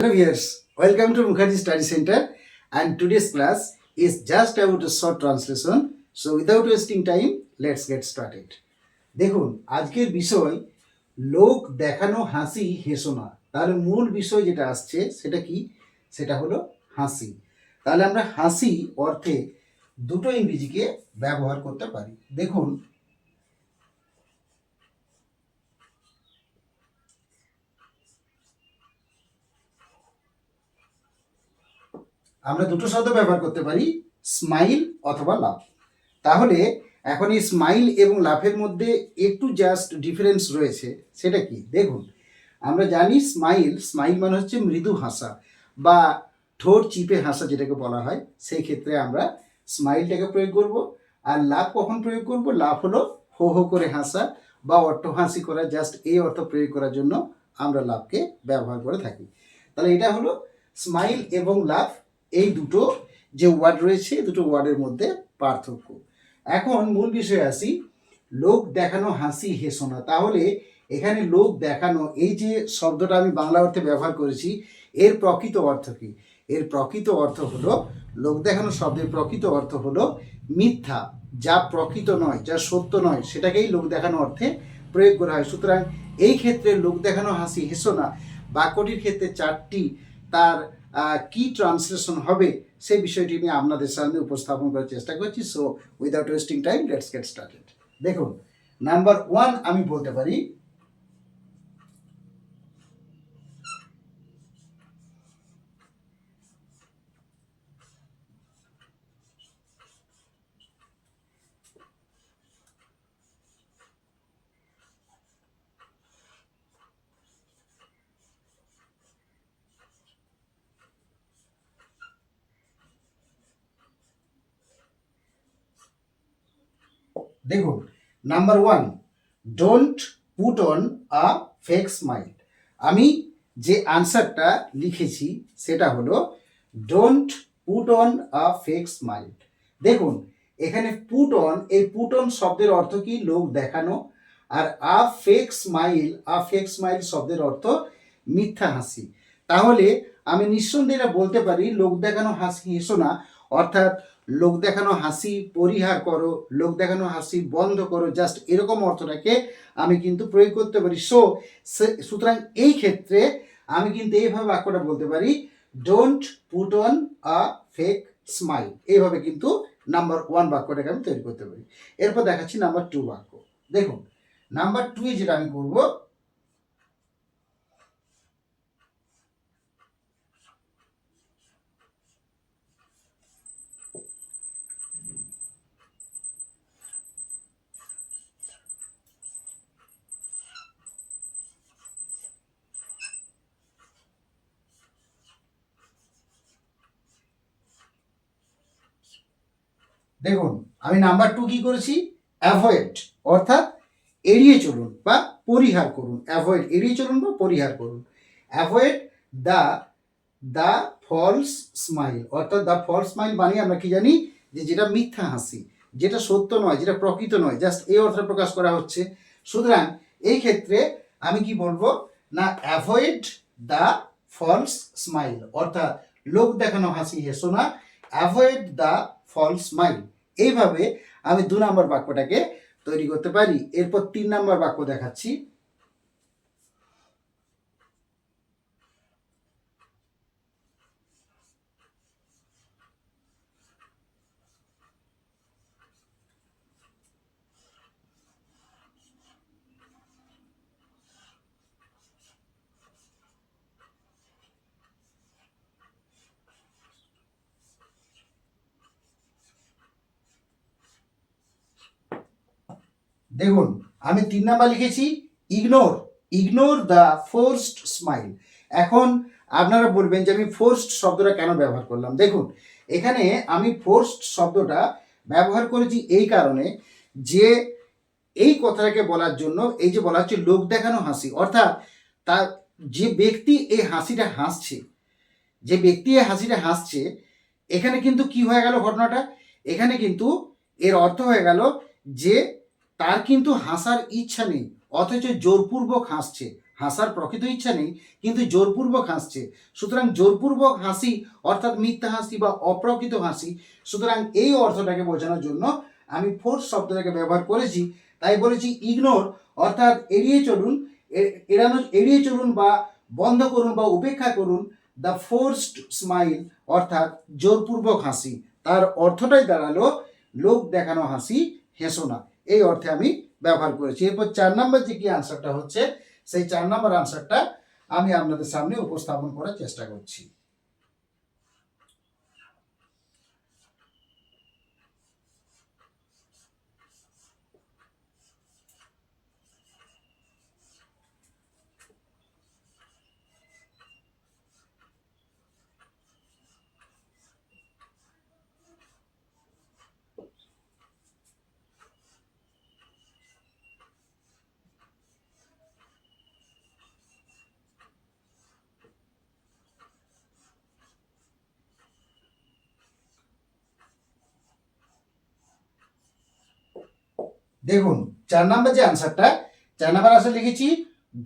Hello viewers, welcome to Mukherjee Study Center and today's class is just about a short translation. So without wasting time, let's get started. দেখুন আজকের বিষয় লোক দেখানো হাসি হেসো না তাহলে মূল বিষয় যেটা আসছে সেটা কি সেটা হলো হাসি তাহলে আমরা হাসি অর্থে দুটো ইংরেজিকে ব্যবহার করতে পারি দেখুন আমরা দুটো শব্দ ব্যবহার করতে পারি স্মাইল অথবা লাভ তাহলে এখন এই স্মাইল এবং লাভের মধ্যে একটু জাস্ট ডিফারেন্স রয়েছে, সেটা কি? দেখুন, আমরা জানি স্মাইল স্মাইল মানে হচ্ছে মৃদু হাসা বা ঠোঁট চিপে হাসা যেটাকে বলা হয়, সেই ক্ষেত্রে আমরা স্মাইলটাকে প্রয়োগ করব। আর লাভ কখন প্রয়োগ করব? লাভ হলো হো হো করে হাসা বা অট্টহাসি করা জাস্ট এই অর্থ প্রয়োগ করার জন্য আমরা লাভকে ব্যবহার করে থাকি। তাহলে এটা হলো স্মাইল এবং লাভ এই দুটো যে ওয়ার্ড রয়েছে দুটো ওয়ার্ডের মধ্যে পার্থক্য। এখন মূল বিষয়ে আসি, লোক দেখানো হাসি হেসো না। তাহলে এখানে লোক দেখানো, এই যে শব্দটা আমি বাংলা অর্থে ব্যবহার করেছি, এর প্রকৃত অর্থ কি? এর প্রকৃত অর্থ হলো, লোক দেখানো শব্দের প্রকৃত অর্থ হলো মিথ্যা, যা প্রকৃত নয়, যা সত্য নয়, সেটাকেই লোক দেখানো অর্থে প্রয়োগ করা হয়। সুতরাং এই ক্ষেত্রে লোক দেখানো হাসি হেসো না। বাক্যটির ক্ষেত্রে চারটি, তার কি ট্রান্সলেশন হবে সেই বিষয়টি আমি আপনাদের সামনে উপস্থাপন করার চেষ্টা করছি। So without wasting time let's get started দেখুন নাম্বার ওয়ান আমি বলতে পারি দেখুন number one don't put on a fake smile আমি যে আনসারটা লিখেছি, সেটা হলো don't put on a fake smile দেখুন, এখানে পুট অন এই পুট অন শব্দের অর্থ কি? লোক দেখানো। আর a fake smile a fake smile শব্দের অর্থ মিথ্যা হাসি। তাহলে আমি নিঃসন্দেহে বলতে পারি, লোক দেখানো হাসি হেসো না। অর্থাৎ লোক দেখানো হাসি পরিহার করো, লোক দেখানো হাসি বন্ধ করো জাস্ট এরকম অর্থটাকে আমি কিন্তু প্রয়োগ করতে পারি। সো, সুতরাং এই ক্ষেত্রে আমি কিন্তু এইভাবে বাক্যটা বলতে পারি don't put on a fake smile এইভাবে কিন্তু নাম্বার ওয়ান বাক্যটাকে আমি তৈরি করতে পারি। এরপর দেখাচ্ছি নাম্বার টু বাক্য। দেখুন নাম্বার টু যেটা আমি করব দেখুন, আমি নাম্বার টু কি করেছি? অ্যাভয়েড অর্থাৎ এড়িয়ে চলুন বা পরিহার করুন। অ্যাভয়েড এড়িয়ে চলুন বা পরিহার করুন। Avoid the the false smile অর্থাৎ দ্য ফলস স্মাইল মানে আমরা কি জানি? যে যেটা মিথ্যা হাসি, যেটা সত্য নয়, যেটা প্রকৃত নয় জাস্ট এই অর্থে প্রকাশ করা হচ্ছে। সুতরাং এই ক্ষেত্রে আমি কি বলব? না অ্যাভয়েড দ্য ফলস স্মাইল অর্থাৎ লোক দেখানো হাসি হেসো না। অ্যাভয়েড দ্য ফলস স্মাইল এইভাবে আমি দু নম্বর বাক্যটাকে তৈরি করতে পারি। এরপর তিন নম্বর বাক্য দেখাচ্ছি। দেখুন, আমি তিন নাম্বার লিখেছি ignore ignore the forced smile এখন আপনারা বলবেন যে আমি ফোর্সড শব্দটা কেন ব্যবহার করলাম? দেখুন, এখানে আমি ফোর্সড শব্দটা ব্যবহার করেছি এই কারণে যে এই কথাটাকে বলার জন্য, এই যে বলা হচ্ছে লোক দেখানো হাসি, অর্থাৎ তার যে ব্যক্তি এই হাসিটা হাসছে, যে ব্যক্তি এই হাসিটা হাসছে, এখানে কিন্তু কি হয়ে গেল ঘটনাটা? এখানে কিন্তু এর অর্থ হয়ে গেল যে তার কিন্তু হাসার ইচ্ছা নেই, অথচ জোরপূর্বক হাসছে। হাসার প্রকৃত ইচ্ছা নেই, কিন্তু জোরপূর্বক হাসছে। সুতরাং জোরপূর্বক হাসি অর্থাৎ মিথ্যা হাসি বা অপ্রকৃত হাসি, সুতরাং এই অর্থটাকে বোঝানোর জন্য আমি ফোর্স শব্দটাকে ব্যবহার করেছি। তাই বলেছি ইগনোর অর্থাৎ এড়িয়ে চলুন এড়ানো, এড়িয়ে চলুন বা বন্ধ করুন বা উপেক্ষা করুন দ্য ফোর্সড স্মাইল অর্থাৎ জোরপূর্বক হাসি। তার অর্থটাই দাঁড়াল, লোক দেখানো হাসি, হেসো না। এই অর্থে আমি ব্যবহার করেছি। এরপর চার নম্বর যে কি আনসারটা হচ্ছে, সেই চার নম্বর আনসারটা আমি আপনাদের সামনে উপস্থাপন করার চেষ্টা করছি। দেখুন, চার নম্বর যে আনসারটা চার নম্বর আনসার লিখেছি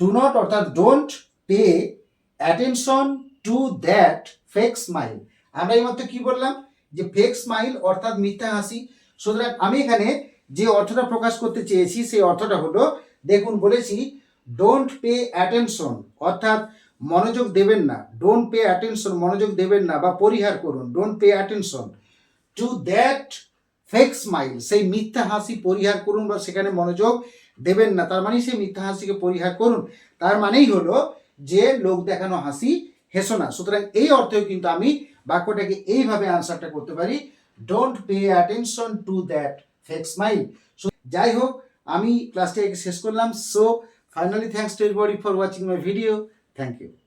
ডু নট অর্থাৎ don't pay attention to that fake smile আমরা এইমাত্র কি বললাম? যে ফেক স্মাইল অর্থাৎ মিথ্যা হাসি। সুতরাং আমি এখানে যে অর্থটা প্রকাশ করতে চেয়েছি, সেই অর্থটা হলো, দেখুন, বলেছি ডোন্ট পে অ্যাটেনশন অর্থাৎ মনোযোগ দেবেন না। ডোন্ট পে অ্যাটেনশন মনোযোগ দেবেন না বা পরিহার করুন। Don't pay attention to that fake smile সেই মিথ্যা হাসি পরিহার করুন বা সেখানে মনোযোগ দেবেন না। তার মানে সেই মিথ্যা হাসিকে পরিহার করুন। তার মানেই হলো যে লোক দেখানো হাসি হেসো না। সুতরাং এই অর্থেও কিন্তু আমি বাক্যটাকে এইভাবে আনসারটা করতে পারি। Don't pay attention to that fake smile so যাই হোক, আমি ক্লাসটাকে শেষ করলাম। So finally thanks to everybody for watching my video thank you